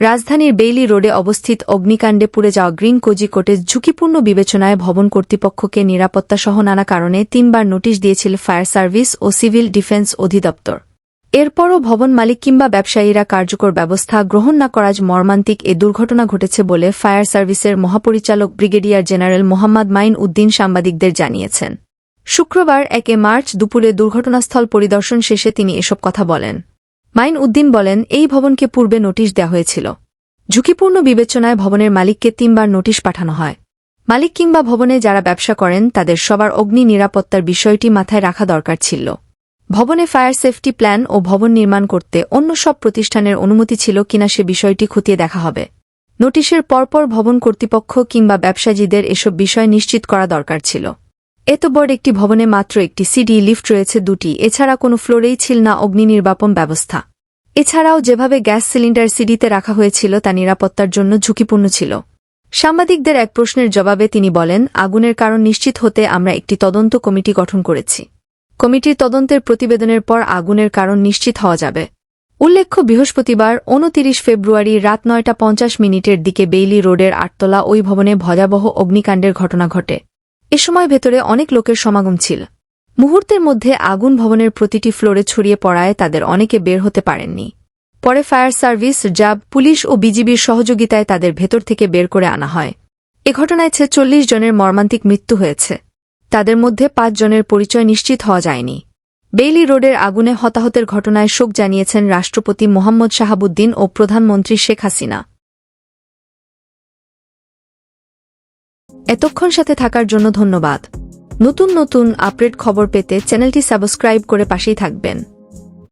রাজধানীর বেইলি রোডে অবস্থিত অগ্নিকাণ্ডে পুড়ে যাওয়া গ্রিন কোজি কোটেজ ঝুঁকিপূর্ণ বিবেচনায় ভবন কর্তৃপক্ষকে নিরাপত্তাসহ নানা কারণে তিনবার নোটিশ দিয়েছিল ফায়ার সার্ভিস ও সিভিল ডিফেন্স অধিদপ্তর। এরপরও ভবন মালিক কিংবা ব্যবসায়ীরা কার্যকর ব্যবস্থা গ্রহণ না করাজ মর্মান্তিক এ দুর্ঘটনা ঘটেছে বলে ফায়ার সার্ভিসের মহাপরিচালক ব্রিগেডিয়ার জেনারেল মোহাম্মদ মাইন উদ্দিন সাংবাদিকদের জানিয়েছেন। শুক্রবার একে মার্চ দুপুরে দুর্ঘটনাস্থল পরিদর্শন শেষে তিনি এসব কথা বলেন। মাইন উদ্দিন বলেন, এই ভবনকে পূর্বে নোটিশ দেওয়া হয়েছিল। ঝুঁকিপূর্ণ বিবেচনায় ভবনের মালিককে তিনবার নোটিশ পাঠানো হয়। মালিক কিংবা ভবনে যারা ব্যবসা করেন, তাদের সবার অগ্নি নিরাপত্তার বিষয়টি মাথায় রাখা দরকার ছিল। ভবনে ফায়ার সেফটি প্ল্যান ও ভবন নির্মাণ করতে অন্য সব প্রতিষ্ঠানের অনুমতি ছিল কিনা সে বিষয়টি খতিয়ে দেখা হবে। নোটিশের পরপর ভবন কর্তৃপক্ষ কিংবা ব্যবসায়ীদের এসব বিষয় নিশ্চিত করা দরকার ছিল। এত বড় একটি ভবনে মাত্র একটি সিডি লিফট রয়েছে দুটি, এছাড়া কোনো ফ্লোরেই ছিল না অগ্নি নির্বাপন ব্যবস্থা। এছাড়াও যেভাবে গ্যাস সিলিন্ডার সিডিতে রাখা হয়েছিল তা নিরাপত্তার জন্য ঝুঁকিপূর্ণ ছিল। সাংবাদিকদের এক প্রশ্নের জবাবে তিনি বলেন, আগুনের কারণ নিশ্চিত হতে আমরা একটি তদন্ত কমিটি গঠন করেছি। কমিটির তদন্তের প্রতিবেদনের পর আগুনের কারণ নিশ্চিত হওয়া যাবে। উল্লেখ্য, বৃহস্পতিবার উনতিরিশ ফেব্রুয়ারি রাত নয়টা পঞ্চাশ মিনিটের দিকে বেইলি রোডের আটতলা ওই ভবনে ভয়াবহ অগ্নিকাণ্ডের ঘটনা ঘটে। এ সময় ভেতরে অনেক লোকের সমাগম ছিল। মুহূর্তের মধ্যে আগুন ভবনের প্রতিটি ফ্লোরে ছড়িয়ে পড়ায় তাদের অনেকে বের হতে পারেননি। পরে ফায়ার সার্ভিস র্যাব পুলিশ ও বিজিবির সহযোগিতায় তাদের ভেতর থেকে বের করে আনা হয়। এ ঘটনায় ছেচল্লিশ জনের মর্মান্তিক মৃত্যু হয়েছে। তাদের মধ্যে পাঁচ জনের পরিচয় নিশ্চিত হওয়া যায়নি। বেইলি রোডের আগুনে হতাহতের ঘটনায় শোক জানিয়েছেন রাষ্ট্রপতি মোহাম্মদ শাহাবুদ্দিন ও প্রধানমন্ত্রী শেখ হাসিনা। এতক্ষণ সাথে থাকার জন্য ধন্যবাদ। নতুন নতুন আপডেট খবর পেতে চ্যানেলটি সাবস্ক্রাইব করে পাশেই থাকবেন।